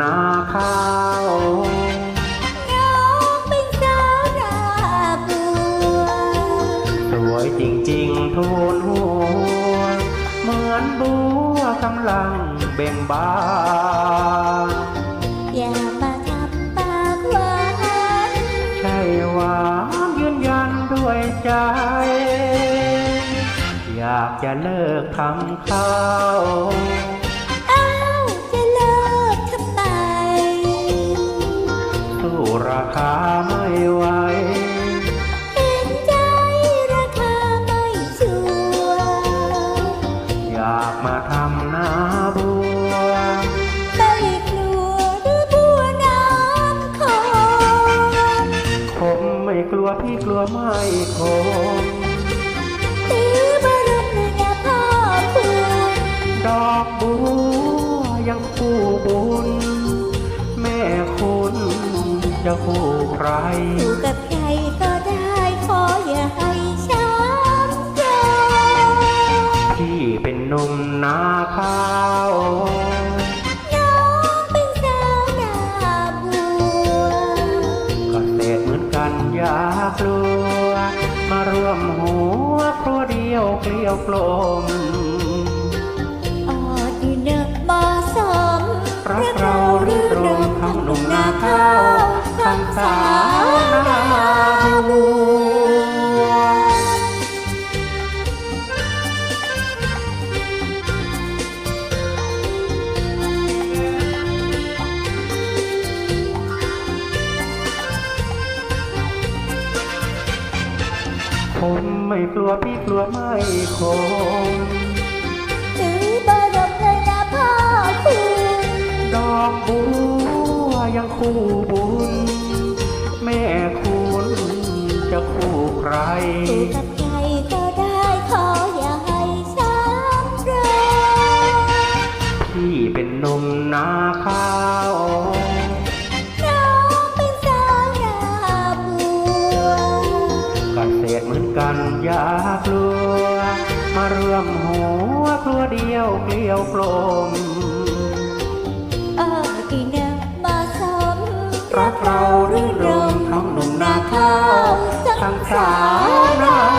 นาข้าวน้องเป็นสาวนาบัวสวยจริงๆทูนหัว เหมือนบัวกำลังเบ่งบานอย่ามาทำปากหวานใช่หวานยืนยันด้วยใจ อยากจะเลิกทำข้าว ทำนาบัวไม่กลัวหรือบัวน้ำคงผมไม่กลัวพี่กลัวไม่คงถือบารมีนะพ่อคุณดอกบัวยังคู่บุญ แม่คุณจะคู่ใคร นหนุ่มนาข้าวน้องเป็นสาวนาบัวก็เศษเหมือนกันอย่ากลัว มาร่วมหัวครัวเดียวเกลียวกลม มไม่กลัวพี่กลัวไม่คงถือบารมีเลยนะพ่อคุณ ดอกบัวยังคู่บุญ แม่คุณจะคู่ใคร มาร่วมหัวครัวเดียวเกลียวกลมเออดีเนอะเหมาะสมรักเรารื่นรมทั้งหนุ่มนาข้าวทั้งสาวนา